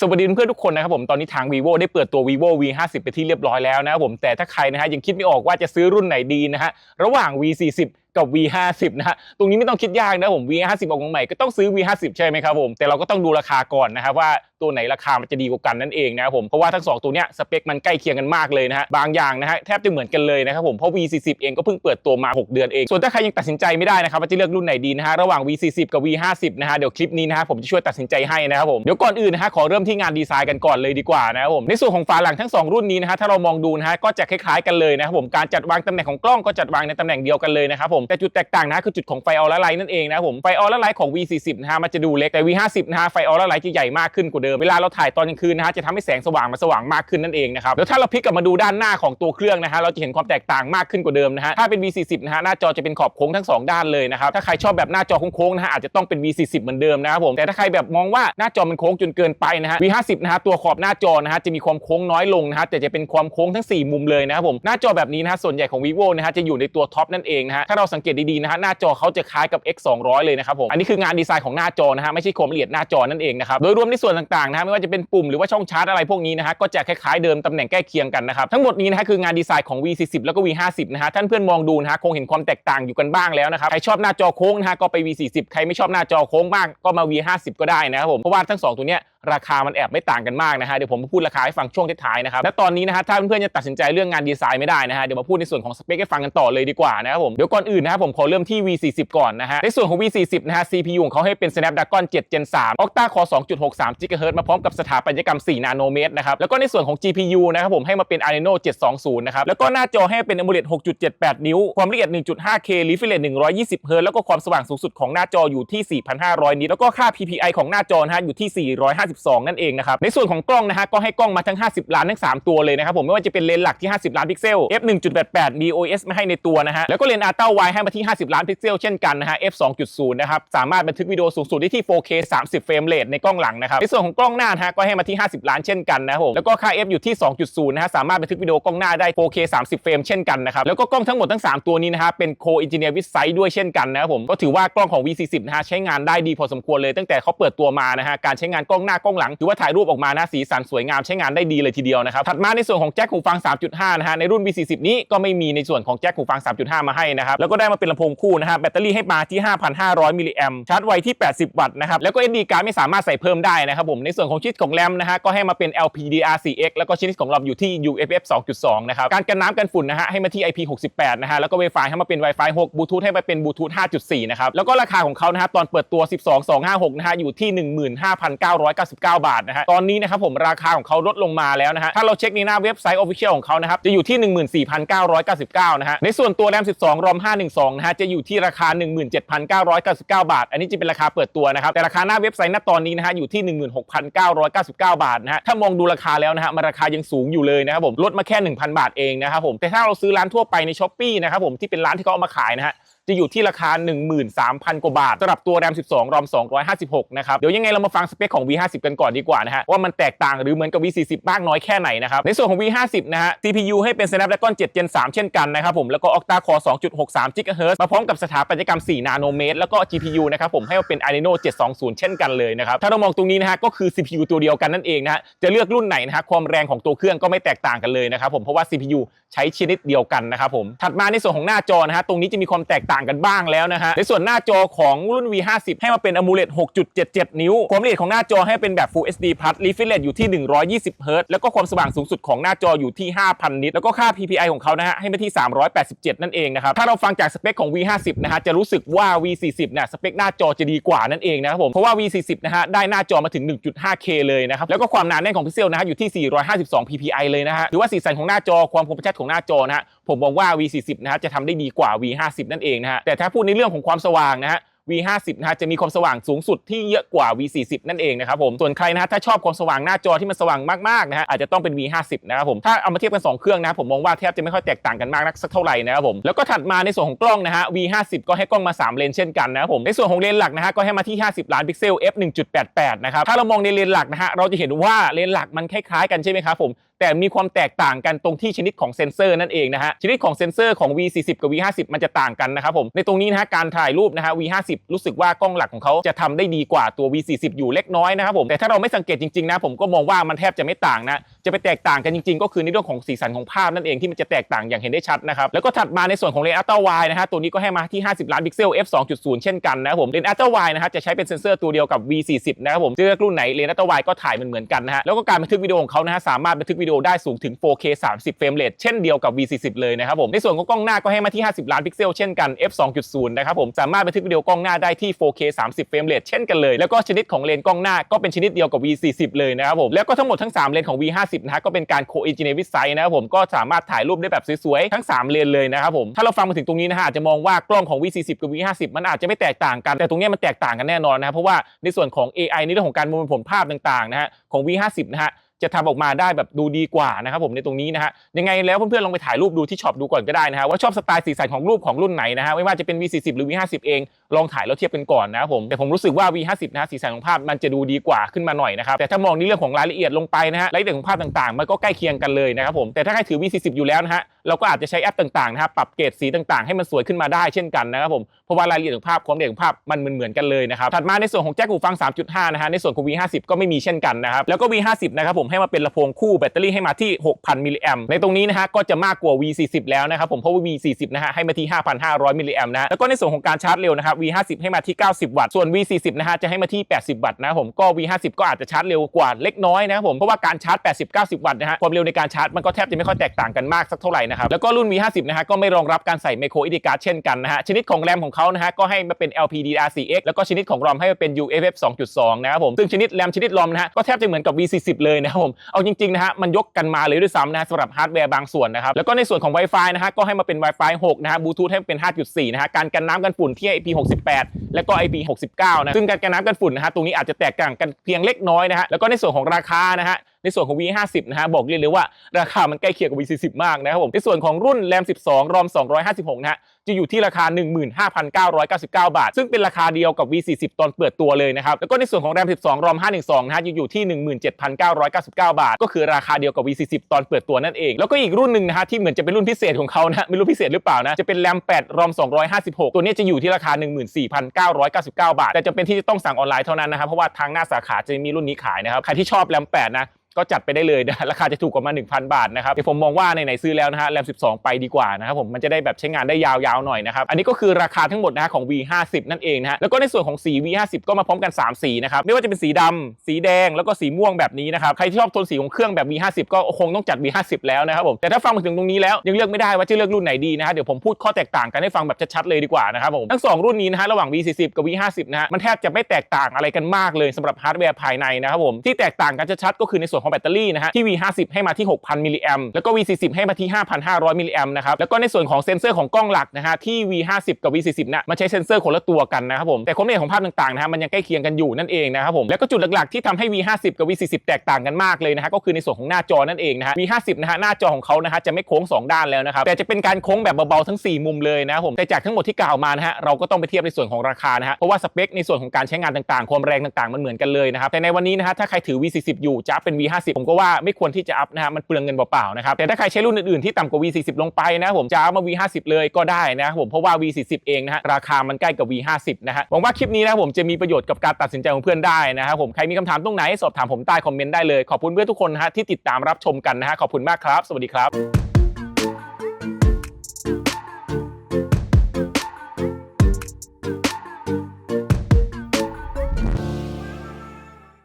สวัสดีเพื่อนทุกคนนะครับผมตอนนี้ทาง vivo ได้เปิดตัว vivo v 5 0ไปที่เรียบร้อยแล้วนะครับผมแต่ถ้าใครนะฮะยังคิดไม่ออกว่าจะซื้อรุ่นไหนดีนะฮะระหว่าง v 4 0 กับ v 5 0 นะฮะตรงนี้ไม่ต้องคิดยากนะผม v 5 0 ออกมาใหม่ก็ต้องซื้อ v 5 0 ใช่ไหมครับผมแต่เราก็ต้องดูราคาก่อนนะครับว่าตัวไหนราคามันจะดีกว่ากันนั่นเองนะครับผมเพราะว่าทั้งสองตัวเนี้ยสเปคมันใกล้เคียงกันมากเลยนะฮะบางอย่างนะฮะแทบจะเหมือนกันเลยนะครับผมเพราะ v 4 0 เองก็เพิ่งเปิดตัวมา 6 เดือนเอง ส่วนถ้าใครยังตัดสินใจไม่ได้นะครับว่าจะเลือกรุ่นไหนดีนะฮะระหว่าง v 4 0 กับ v 5 0 นะฮะเดี๋ยวคลิปนี้นะฮะผมจะช่วยตัดสินใจให้นะครับผมเดี๋ยวก่อนอื่นนะฮะขอเริ่มที่งานดีไซน์กันก่อนเลยดีกว่านะครับผมในส่วนของฝาหลังทั้งสองรุ่นนี้นะฮะถ้าเรามองดูนะฮะก็จะคล้ายๆกันเลยนะครับผมการจัดวางตำแหน่งของกล้องก็จัดวางในตำแหน่งเดียวกันเลยนะครับผมแต่จุดแตกต่างนะคือจุดของไฟออร่าไลท์นั่นเองนะผมไฟออร่าไลท์ของ V40 นะฮะมันจะดูเล็กแต่ V50 นะฮะไฟออร่าไลท์จะใหญ่มากขึ้นกว่าเดิมเวลาเราถ่ายตอนกลางคืนนะฮะจะทำให้แสงสว่างมันสว่างมากขึ้นนั่นเองนะครับแล้วถ้าเราพลิกกลับมาดูด้านหน้าของตัวเครื่องนะฮะเราจะเห็นความแตกต่างมากขึ้นกว่าเดิมนะฮะถ้าเป็น V40 นะฮะหน้าจอจะเป็นขอบโค้งทั้งสองด้านเลยนะครับถ้าใครชอบแบบหน้าจอโค้งๆนะฮะอาจจะต้องเป็น V40 เหมือนเดิมนะครับผมแต่ถ้าใครแบบมองว่าหน้าจอมันโค้งจนเกินไปนะฮะ V50 นะฮะตัวขอบหน้าจอนะฮะจะมีความโค้งน้อยลงนะฮะแต่จะเป็นความโค้งทั้ง 4 มุมเลยนะครับผมหน้าจอแบบนี้นะฮะส่วนใหญ่ของ vivo นะฮะจะอยู่ในตัวท็อปนั่นเองนะฮะถ้าเราสงเกตดีๆนะฮะหน้าจอเขาจะคล้ายกับ X 200เลยนะครับผมอันนี้คืองานดีไซน์ของหน้าจอนะฮะไม่ใช่ความละเอียดหน้าจอนั่นเองนะครับโดยรวมในส่วนต่างๆนะฮะไม่ว่าจะเป็นปุ่มหรือว่าช่องชาร์จอะไรพวกนี้นะฮะก็จะคล้ายๆเดิมตำแหน่งใกล้เคียงกันนะครับทั้งหมดนี้นะฮะคืองานดีไซน์ของ V40 แล้วก็ V50 นะฮะท่านเพื่อนมองดูนะฮะคงเห็นความแตกต่างอยู่กันบ้างแล้วนะครับใครชอบหน้าจอโค้งนะฮะก็ไป V40 ใครไม่ชอบหน้าจอโค้งมากก็มา V50 ก็ได้นะครับผมเพราะว่าทั้งสองตัวเนี้ยราคามันแอบไม่ต่างกันมากนะฮะเดี๋ยวผมมาพูดราคาให้ฟังช่วงท้ายๆนะครับและตอนนี้นะฮะถ้าเพื่อนๆยังตัดสินใจเรื่องงานดีไซน์ไม่ได้นะฮะเดี๋ยวมาพูดในส่วนของสเปคให้ฟังกันต่อเลยดีกว่านะครับผมเดี๋ยวก่อนอื่นนะครับผมขอเริ่มที่ V40 ก่อนนะฮะในส่วนของ V40 นะฮะ CPU ของเขาให้เป็น Snapdragon 7 Gen 3 Octa Core 2.63 GHz มาพร้อมกับสถาปัตยกรรม 4 นาโนเมตรนะครับแล้วก็ในส่วนของ GPU นะครับผมให้มาเป็น Adreno 720 นะครับแล้วก็หน้าจอให้เป็น AMOLED 6.78 นิ้ว ความละเอียด 1.5K refresh rate 120 Hz แล้วก็ความสว่างสูงสุดของหน้าจออยู่ที่ 4,500 นิตแล้วก็ค่า PPI ของหน้าจอนะฮะอยู่ที่ 452 นั่นเองนะครับในส่วนของกล้องนะฮะก็ให้กล้องมาทั้ง 50 ล้านทั้ง 3 ตัวเลยนะครับผมไม่ว่าจะเป็นเลนส์หลักที่ 50 ล้านพิกเซล f 1.88มี OS ไม่ให้ในตัวนะฮะแล้วก็เลนส์ Ultra Wide ให้มาที่ 50 ล้านพิกเซลเช่นกันนะฮะ f 2.0 นะครับ สามารถบันทึกวิดีโอสูงสุดได้ที่ 4K 30 เฟรมเรทในกล้องหลังนะครับ ในส่วนของกล้องหน้านะฮะก็ให้มาที่ 50 ล้านเช่นกันนะครับผม แล้วก็ค่า f อยู่ที่ 2.0 นะฮะ สามารถบันทึกวิดีโอกล้องหน้าได้ 4K 30 เฟรมเช่นกันนะครับ แล้วก็กล้องทั้งหมดทั้ง 3 ตัวนี้นะฮะ เป็น Co-Engineer with Sight ด้วยเช่นกันนะครับผม ก็ถือว่ากล้องของ V40 นะฮะใช้งานได้ดีพอสมควรเลยตั้งแต่เขาเปิดตัวมานะฮะ การใช้งานกล้องหน้ากล้องหลังถือว่าถ่ายรูปออกมานะสีสันสวยงามใช้งานได้ดีเลยทีเดียวนะครับ ถัดมาในส่วนของแจ็คหูฟัง 3.5 นะฮะ ในรุ่น V40 นี้ก็ไม่มีในส่วนของแจ็คหูฟัง 3.5 มาให้นะครับแล้วก็ได้มาเป็นลำโพงคู่นะฮะแบตเตอรี่ให้มาที่ 5,500 มิลลิแอมชาร์จไวที่ 80 วัตต์นะครับแล้วก็ SD การ์ดไม่สามารถใส่เพิ่มได้นะครับผมในส่วนของชิปของแรมนะฮะก็ให้มาเป็น LPDDR4X แล้วก็ชิดของเราอยู่ที่ UFF 2.2 นะครับการกันน้ำกันฝุ่นนะฮะให้มาที่ IP68 นะฮะแล้วก็ Wi-Fi ให้มาเป็น Wi-Fi 6 Bluetooth ให้มาเป็น Bluetooth 5.4 นะครับแล้วก็ราคาของเขานะฮะตอนเปิดตัว 12256 นะฮะอยู่ที่ 15,999 บาทนะฮะตอนนี้นะครับผมราคาของเขาลดลงมาแล้วนะฮะถ้าเราเช็คในหน้าเว็บไซต์ Official ของเขานะครับจะอยู่ที่ 14,999 นะฮะในส่วนตัวแรม 12 ROM 12นะฮะจะอยู่ที่ราคา 17,999 บาท อันนี้จะเป็นราคาเปิดตัวนะครับแต่ราคาหน้าเว็บไซต์ณตอนนี้นะฮะอยู่ที่ 16,999 บาทนะฮะถ้ามองดูราคาแล้วนะฮะมันราคายังสูงอยู่เลยนะครับผมลดมาแค่ 1,000 บาทเองนะครับผมแต่ถ้าเราซื้อร้านทั่วไปในช้อปปี้นะครับผมที่เป็นร้านที่เขาเอามาขายนะฮะ จะอยู่ที่ราคา 13,000 กว่าบาทสำหรับตัว RAM 12 ROM 256 นะครับ เดี๋ยวยังไงเรามาฟังสเปคของ V50 กันก่อนดีกว่านะฮะว่ามันแตกต่างหรือเหมือนกับ V40 มากน้อยแค่ไหนนะครับ ในส่วนของ V50 นะฮะ CPU ให้เป็น Snapdragon 7 Gen 3 เช่นกันนะครับผมแล้วก็ Octa Core 2.63 GHz มาพร้อมกับสถาปัตยกรรม 4 นาโนเมตรแล้วก็ GPU นะครับผมให้มาเป็น Adreno 720 เช่นกันเลยนะครับถ้าเรามองตรงนี้นะฮะก็คือ CPU ตัวเดียวกันนั่นเองนะฮะจะเลือกรุ่นไหนนะฮะความแรงของตัวเครื่องก็ไม่แตกต่างกันเลยนะครับผมเพราะว่า CPU ใช้ชนิดเดียวกันนะครับผมถัดมาในส่วนของหน้าจอนะฮะตรงนี้จะมีความแตกต่างกันบ้างแล้วนะฮะในส่วนหน้าจอของรุ่น V50 ให้มาเป็น AMOLED 6.77 นิ้ว ความละเอียดของหน้าจอให้เป็นแบบ Full HD Plus refresh rate อยู่ที่ 120 Hz แล้วก็ความสว่างสูงสุดของหน้าจออยู่ที่ 5,000 นิตแล้วก็ค่า PPI ของเขานะฮะให้มาที่ 387 นั่นเองนะครับถ้าเราฟังจากสเปคของ V50 นะฮะจะรู้สึกว่า V40 เนี่ยสเปคหน้าจอจะดีกว่านั่นเองนะครับผมเพราะว่า V40 นะฮะได้หน้าจอมาถึง 1.5K เลยนะครับแล้วก็ความหนาแน่นของพิกเซลนะฮะอยู่ที่ 452 PPI เลยนะฮะถือว่าสีสันของหน้าจอความคมชัดของหน้าจอนะฮะ ผมมองว่า V40 นะฮะจะทำได้ดีกว่า V50 นั่นเองนะฮะแต่ถ้าพูดในเรื่องของความสว่างนะฮะ V50 นะฮะจะมีความสว่างสูงสุดที่เยอะกว่า V40 นั่นเองนะครับผมส่วนใครนะฮะถ้าชอบความสว่างหน้าจอที่มันสว่างมากๆนะฮะอาจจะต้องเป็น V50 นะครับผมถ้าเอามาเทียบกัน 2 เครื่องนะผมมองว่าแทบจะไม่ค่อยแตกต่างกันมากนักสักเท่าไหร่นะครับผมแล้วก็ถัดมาในส่วนของกล้องนะฮะ V50 ก็ให้กล้องมา 3 เลนเช่นกันนะครับผมในส่วนของเลนหลักนะฮะก็ให้มาที่ 50 ล้านพิกเซล f 1.88นะครับถ้าเรามองในเลนหลักนะฮะเราจะเห็นว่าเลนหลักมันคล้ายๆกันใช่ไหมครับผมแต่มีความแตกต่างกันตรงที่ชนิดของเซนเซอร์นั่นเองนะฮะชนิดของเซนเซอร์ของ V40 กับ V50 มันจะต่างกันนะครับผมในตรงนี้นะฮะการถ่ายรูปนะฮะ V50 V50 รู้สึกว่ากล้องหลักของเขาจะทำได้ดีกว่าตัว V40 อยู่เล็กน้อยนะครับผมแต่ถ้าเราไม่สังเกตจริงๆนะผมก็มองว่ามันแทบจะไม่ต่างนะ จะไปแตกต่างกันจริงๆ ก็คือในเรื่องของสีสันของภาพนั่นเองที่มันจะแตกต่างอย่างเห็นได้ชัดนะครับแล้วก็ถัดมาในส่วนของเลนส์อัลตร้าไวนะฮะตัวนี้ก็ให้มาที่ 50 ล้านพิกเซล f 2.0 เช่นกันนะครับผมเลนส์อัลตร้าไวนะฮะจะใช้เป็นเซนเซอร์ตัวเดียวกับ V40 นะครับผมเลือกรุ่นไหนเลนส์อัลตร้าไวก็ถ่ายมันเหมือนกันนะฮะแล้วก็การบันทึกวิดีโอของเขานะฮะสามารถบันทึกวิดีโอได้สูงถึง 4K 30 เฟรมเรทเช่นเดียวกับ V40 เลยนะครับผมในส่วนของกล้องหน้าก็ให้มาที่ 50 ล้านพิกเซลเช่นกัน f 2.0นะครับผมสามารถบันทึกวิดีโอกล้องหน้าได้ที่ 4K 30 เฟรมเรทเช่นกันเลยแล้วก็ชนิดของเลนส์กล้องหน้าก็เป็นชนิดเดียวกับ V40 เลยนะครับผมแล้วก็ทั้งหมดทั้ง3เลนส์ของ v 5 0 V50 นะฮะก็เป็นการ co-engineer with sight นะครับผมก็สามารถถ่ายรูปได้แบบสวยๆ ทั้ง 3 เลนเลยนะครับผม ถ้าเราฟังมาถึงตรงนี้นะฮะอาจจะมองว่ากล้องของ V40 กับ V50 มันอาจจะไม่แตกต่างกัน แต่ตรงนี้มันแตกต่างกันแน่นอนนะครับเพราะว่าในส่วนของ AI ในเรื่องของการประมวลผลภาพต่างๆนะฮะของ V50 นะฮะจะทำออกมาได้แบบดูดีกว่านะครับผมในตรงนี้นะฮะยังไงแล้วเพื่อนๆลองไปถ่ายรูปดูที่ช็อปดูก่อนก็ได้นะฮะว่าชอบสไตล์สีสันของรูปของรุ่นไหนนะฮะไม่ว่าจะเป็น V40 หรือ V50 เองลองถ่ายแล้วเทียบกันก่อนนะครับผมแต่ผมรู้สึกว่า V50 นะฮะสีสันของภาพมันจะดูดีกว่าขึ้นมาหน่อยนะครับแต่ถ้ามองในเรื่องของรายละเอียดลงไปนะฮะรายละเอียดของภาพต่างๆ มันก็ใกล้เคียงกันเลยนะครับผมแต่ถ้าใครถือ V40 อยู่แล้วนะฮะเราก็อาจจะใช้แอปต่างๆนะฮะปรับเกรดสีต่างๆ ให้มันสวยขึ้นมาได้เช่นกันนะครับผมเพราะว่ารายละเอียดของภาพความละเอียดของภาพมันเหมือนๆกันเลยนะครับถัดมาในส่วนของแจ็คหูฟัง 3.5 นะฮะในส่วนของ V50 ก็ไม่มีเช่นกันนะครับแล้วก็ V50 นะครับผมให้มาเป็นลำโพงคู่แบตเตอรี่ให้มาที่ 6,000 มิลลิแอมในตรงนี้นะฮะก็จะมากกว่า V40 แล้วนะครับผมเพราะว่า V40 นะฮะให้มาที่ 5,500 มิลลิแอมนะแล้วก็ในส่วนของการชาร์จเร็วนะครับ V50 ให้มาที่ 90 วัตต์ ส่วน V40 นะฮะจะให้มาที่ 80 วัตต์นะผมก็ V50 ก็อาจจะชาร์จเร็วกว่าเล็กน้อยนะผมเพราะว่าการชาร์จ 80-90 วัตต์นะฮะความเร็วในการชาร์จมันก็แทบจะไม่ค่อยแตกต่างกันมากสักเท่าไหร่นะครับแล้วก็รุ่น V50 นะฮะก็ไม่รองรับการใส่ micro SD card เช่นกันนะฮะชนิดของแรมของเขานะฮะก็ให้มาเป็น LPDDR4X แล้วก็ชนิดของ ROM ให้มาเป็น UFF 2.2 นะครับผมซึ่งชนิดแรมชนิด ROM นะฮะก็แทบจะเหมือนกับ V40 เลยนะครับผมเอาจริงๆนะฮะมันยกกันมาเลยด้วยซ้ำนะสำหรับฮาร์ดแวร์บางส่วนนะครับแล้วก็ในส่วนของ Wi-Fi นะฮะก็ให้มาเป็น Wi-Fi 6นะฮะบลูทูธให้เป็น 5.4 นะฮะการกันน้ำกันฝุ่นที่ IP 68 แล้วก็ IP69 นะซึ่งการกันน้ำกันฝุ่นนะฮะตรงนี้อาจจะแตกต่างกันเพียงเล็กน้อยนะฮะแล้วก็ในส่วนของราคานะฮะในส่วนของ V50 นะฮะบอกเลยกเลยว่าราคามันใกล้เคียงกับ V40 มากนะครับผมในส่วนของรุ่นแรม12 ROM 256นะฮะจะอยู่ที่ราคา 15,999 บาท ซึ่งเป็นราคาเดียวกับ V40 ตอนเปิดตัวเลยนะครับ แล้วก็ในส่วนของ RAM 12 ROM 512 นะฮะจะอยู่ที่ 17,999 บาท ก็คือราคาเดียวกับ V40 ตอนเปิดตัวนั่นเอง แล้วก็อีกรุ่นหนึ่งนะฮะที่เหมือนจะเป็นรุ่นพิเศษของเขานะไม่รู้พิเศษหรือเปล่านะ จะเป็น RAM 8 ROM 256 ตัวนี้จะอยู่ที่ราคา 14,999 บาท แต่จำเป็นที่จะต้องสั่งออนไลน์เท่านั้นนะครับ เพราะว่าทางหน้าสาขาจะมีรุ่นนี้ขายนะครับ ใครที่ชอบ RAM 8 นะก็จัดไปได้เลยนะราคาจะถูกกว่ามา 1,000 บาทนะครับแต่ผมมองว่าไหนๆซื้อแล้วนะฮะแรม 12 ไปดีกว่านะครับผมมันจะได้แบบใช้งานได้ยาวๆหน่อยนะครับอันนี้ก็คือราคาทั้งหมดนะฮะของ V50 นั่นเองนะฮะแล้วก็ในส่วนของสี V50 ก็มาพร้อมกัน 3 สีนะครับไม่ว่าจะเป็นสีดำสีแดงแล้วก็สีม่วงแบบนี้นะครับใครที่ชอบโทนสีของเครื่องแบบ V50 ก็คงต้องจัด V50 แล้วนะครับผมแต่ถ้าฟังมาถึงตรงนี้แล้วยังเลือกไม่ได้ว่าจะเลือกรุ่นไหนดีนะฮะเดี๋ยวผมพูดข้อแตกต่างกันให้ฟังแบบชัดๆเลยดีกว่านะครับผมทั้งสองรุ่นนี้นะฮะระหว่าง V40 กับ V50 นะฮะมันแทบจะไม่แตกต่างอะไรกันมากเลยสำหรับฮาร์ดแวร์ภายในนะครับผมที่แตกต่างกันชัดๆก็คือในส่วนของแบตเตอรี่นะฮะที่ V50 ให้มาที่ 6,000 มิลลิแอมแล้วก็ V40 ให้มาที่ 5,500 มิลลิแอมนะครับแล้วก็ในส่วนของเซนเซอร์ของกล้องหลักนะฮะที่ V50 กับ V40 นะมันใช้เซนเซอร์คนละตัวกันนะครับผมแต่ความละเอียดของภาพต่างๆนะฮะมันยังใกล้เคียงกันอยู่นั่นเองนะครับผมแล้วก็จุดหลักๆที่ทำให้ V50 กับ V40 แตกต่างกันมากเลยนะฮะก็คือในส่วนของหน้าจอนั่นเองนะฮะ V50 นะฮะหน้าจอของเขานะฮะจะไม่โค้ง 2 ด้านแล้วนะครับแต่จะเป็นการโค้งแบบเบาๆทั้ง 4 มุมเลยนะครับผมแต่จากทั้งหมดที่กล่าวมานะฮะเราก็ต้องไปเทียบในส่วนของราคานะฮะเพราะว่าสเปคในส่วนของการใช้งานต่างๆ ความแรงต่างๆ มันเหมือนกันเลยนะครับแต่ในวันนี้นะฮะถ้าใครถือ V40 อยู่จะเป็น V50 50 ผมก็ว่าไม่ควรที่จะอัพนะครับมันเปลืองเงินเปล่าๆนะครับแต่ถ้าใครใช้รุ่นอื่นๆที่ต่ำกว่า V40 ลงไปนะผมจะเอามา V50 เลยก็ได้นะผมเพราะว่า V40 เองนะฮะราคามันใกล้กับ V50 นะฮะหวังว่าคลิปนี้นะผมจะมีประโยชน์กับการตัดสินใจของเพื่อนได้นะครับผมใครมีคำถามตรงไหนสอบถามผมใต้คอมเมนต์ได้เลยขอบคุณเพื่อนทุกคนนะฮะที่ติดตามรับชมกันนะฮะขอบคุณมากครับ สวัสดีครับ